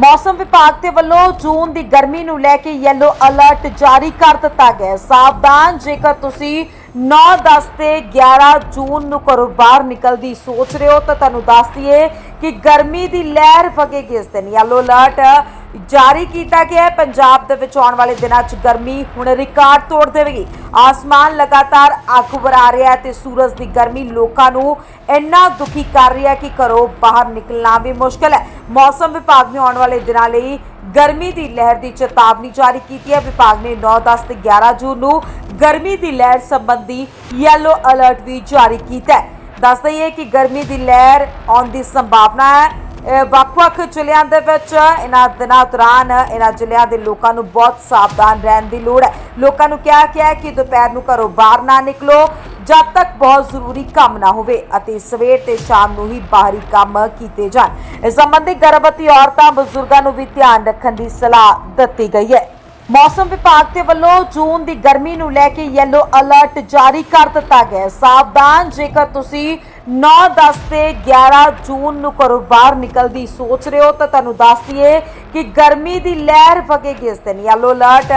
ਮੌਸਮ ਵਿਭਾਗ ਦੇ ਵੱਲੋਂ ਜੂਨ ਦੀ ਗਰਮੀ ਨੂੰ ਲੈ ਕੇ ਯੈਲੋ ਅਲਰਟ ਜਾਰੀ ਕਰ ਦਿੱਤਾ ਗਿਆ ਸਾਵਧਾਨ, ਜੇਕਰ ਤੁਸੀਂ 9 10 ਤੇ 11 ਜੂਨ ਨੂੰ ਘਰੋਂ ਬਾਹਰ ਨਿਕਲਦੀ ਸੋਚ ਰਹੇ ਹੋ ਤਾਂ ਤੁਹਾਨੂੰ ਦੱਸ ਦਈਏ ਕਿ ਗਰਮੀ ਦੀ ਲਹਿਰ ਵਗੇਗੀ ਇਸ ਦਿਨ। ਯੈਲੋ ਅਲਰਟ ਜਾਰੀ ਕੀਤਾ ਗਿਆ ਹੈ। ਪੰਜਾਬ ਦੇ ਵਿੱਚ ਆਉਣ ਵਾਲੇ ਦਿਨਾਂ 'ਚ ਗਰਮੀ ਹੁਣ ਰਿਕਾਰਡ ਤੋੜ ਦੇਵੇਗੀ। ਆਸਮਾਨ ਲਗਾਤਾਰ ਅੱਗ ਵਰਾ ਰਿਹਾ ਹੈ ਤੇ ਸੂਰਜ ਦੀ ਗਰਮੀ ਲੋਕਾਂ ਨੂੰ ਇੰਨਾ ਦੁਖੀ ਕਰ ਰਹੀ ਹੈ ਕਿ ਘਰੋਂ ਬਾਹਰ ਨਿਕਲਣਾ ਵੀ ਮੁਸ਼ਕਲ ਹੈ। ਮੌਸਮ ਵਿਭਾਗ ਨੇ ਆਉਣ ਵਾਲੇ ਦਿਨਾਂ ਲਈ ਗਰਮੀ ਦੀ ਲਹਿਰ ਦੀ ਚੇਤਾਵਨੀ ਜਾਰੀ ਕੀਤੀ ਹੈ। ਵਿਭਾਗ ਨੇ 9 10 ਤੇ 11 ਜੂਨ ਨੂੰ ਗਰਮੀ ਦੀ ਲਹਿਰ ਸੰਬੰਧੀ ਯੈਲੋ ਅਲਰਟ ਵੀ ਜਾਰੀ ਕੀਤਾ ਹੈ। ਦੱਸ ਦਈਏ ਕਿ ਗਰਮੀ ਦੀ ਲਹਿਰ ਆਉਣ ਦੀ ਸੰਭਾਵਨਾ ਹੈ। ਵੱਖ-ਵੱਖ ਜ਼ਿਲ੍ਹਿਆਂ ਦੇ ਵਿੱਚ ਇਹਨਾਂ ਦਿਨਾਂ ਦੌਰਾਨ ਇਹਨਾਂ ਜ਼ਿਲ੍ਹਿਆਂ ਦੇ ਲੋਕਾਂ ਨੂੰ ਬਹੁਤ ਸਾਵਧਾਨ ਰਹਿਣ ਦੀ ਲੋੜ ਹੈ। ਲੋਕਾਂ ਨੂੰ ਕਿਹਾ ਗਿਆ ਕਿ ਦੁਪਹਿਰ ਨੂੰ ਘਰੋਂ ਬਾਹਰ ਨਾ ਨਿਕਲੋ, ਜਦ ਤੱਕ ਬਹੁਤ ਜ਼ਰੂਰੀ ਕੰਮ ਨਾ ਹੋਵੇ ਅਤੇ ਸਵੇਰ ਤੇ ਸ਼ਾਮ ਨੂੰ ਹੀ ਬਾਹਰੀ ਕੰਮ ਕੀਤੇ ਜਾਣ। ਇਸ ਸੰਬੰਧੀ ਗਰਭਵਤੀ ਔਰਤਾਂ ਬਜ਼ੁਰਗਾਂ ਨੂੰ ਵੀ ਧਿਆਨ ਰੱਖਣ ਦੀ ਸਲਾਹ ਦਿੱਤੀ ਗਈ ਹੈ। ਮੌਸਮ ਵਿਭਾਗ ਦੇ ਵੱਲੋਂ ਜੂਨ ਦੀ ਗਰਮੀ ਨੂੰ ਲੈ ਕੇ ਯੈਲੋ ਅਲਰਟ ਜਾਰੀ ਕਰ ਦਿੱਤਾ ਗਿਆ ਹੈ। ਸਾਵਧਾਨ, ਜੇਕਰ ਤੁਸੀਂ 9 10 ਤੇ 11 ਜੂਨ ਨੂੰ ਘਰੋਂ ਬਾਹਰ ਨਿਕਲਦੀ ਸੋਚ ਰਹੇ ਹੋ ਤਾਂ ਤੁਹਾਨੂੰ ਦੱਸ ਦਈਏ ਕਿ ਗਰਮੀ ਦੀ ਲਹਿਰ ਵਗੇਗੀ ਇਸ ਦਿਨ। ਯੈਲੋ ਅਲਰਟ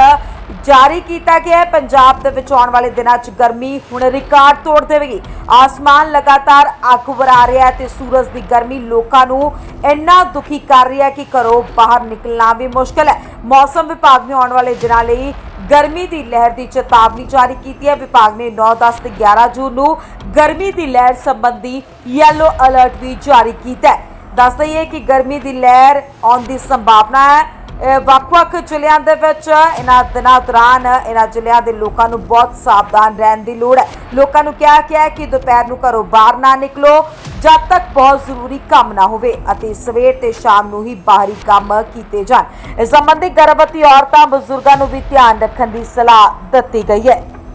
ਜਾਰੀ ਕੀਤਾ ਗਿਆ ਹੈ। ਪੰਜਾਬ ਦੇ ਵਿੱਚ ਆਉਣ ਵਾਲੇ ਦਿਨਾਂ 'ਚ ਗਰਮੀ ਹੁਣ ਰਿਕਾਰਡ ਤੋੜ ਦੇਵੇਗੀ। ਆਸਮਾਨ ਲਗਾਤਾਰ ਅੱਗ ਵਰਾ ਰਿਹਾ ਹੈ ਤੇ ਸੂਰਜ ਦੀ ਗਰਮੀ ਲੋਕਾਂ ਨੂੰ ਇੰਨਾ ਦੁਖੀ ਕਰ ਰਹੀ ਹੈ ਕਿ ਘਰੋਂ ਬਾਹਰ ਨਿਕਲਣਾ ਵੀ ਮੁਸ਼ਕਲ ਹੈ। ਮੌਸਮ ਵਿਭਾਗ ਨੇ ਆਉਣ ਵਾਲੇ ਦਿਨਾਂ ਲਈ ਗਰਮੀ ਦੀ ਲਹਿਰ ਦੀ ਚੇਤਾਵਨੀ ਜਾਰੀ ਕੀਤੀ ਹੈ। ਵਿਭਾਗ ਨੇ 9 10 ਤੇ 11 ਜੂਨ ਨੂੰ ਗਰਮੀ ਦੀ ਲਹਿਰ ਸੰਬੰਧੀ ਯੈਲੋ ਅਲਰਟ ਵੀ ਜਾਰੀ ਕੀਤਾ ਹੈ। ਦੱਸ ਦਈਏ ਕਿ ਗਰਮੀ ਦੀ ਲਹਿਰ ਆਉਣ ਦੀ ਸੰਭਾਵਨਾ ਹੈ। ਵੱਖ-ਵੱਖ ਜ਼ਿਲ੍ਹਿਆਂ ਦੇ ਵਿੱਚ ਇਹਨਾਂ ਦਿਨਾਂ ਦੌਰਾਨ ਇਹਨਾਂ ਜ਼ਿਲ੍ਹਿਆਂ ਦੇ ਲੋਕਾਂ ਨੂੰ ਬਹੁਤ ਸਾਵਧਾਨ ਰਹਿਣ ਦੀ ਲੋੜ ਹੈ। ਲੋਕਾਂ ਨੂੰ ਕਿਹਾ ਗਿਆ ਹੈ ਕਿ ਦੁਪਹਿਰ ਨੂੰ ਘਰੋਂ ਬਾਹਰ ਨਾ ਨਿਕਲੋ। ਜਦ ਤੱਕ ਬਹੁਤ ਜ਼ਰੂਰੀ ਕੰਮ ਨਾ ਹੋਵੇ ਅਤੇ ਸਵੇਰ ਤੇ ਸ਼ਾਮ ਨੂੰ ਹੀ ਬਾਹਰੀ ਕੰਮ ਕੀਤੇ ਜਾਣ। ਇਸ ਸੰਬੰਧੀ ਗਰਭਵਤੀ ਔਰਤਾਂ ਬਜ਼ੁਰਗਾਂ ਨੂੰ ਵੀ ਧਿਆਨ ਰੱਖਣ ਦੀ ਸਲਾਹ ਦਿੱਤੀ ਗਈ ਹੈ।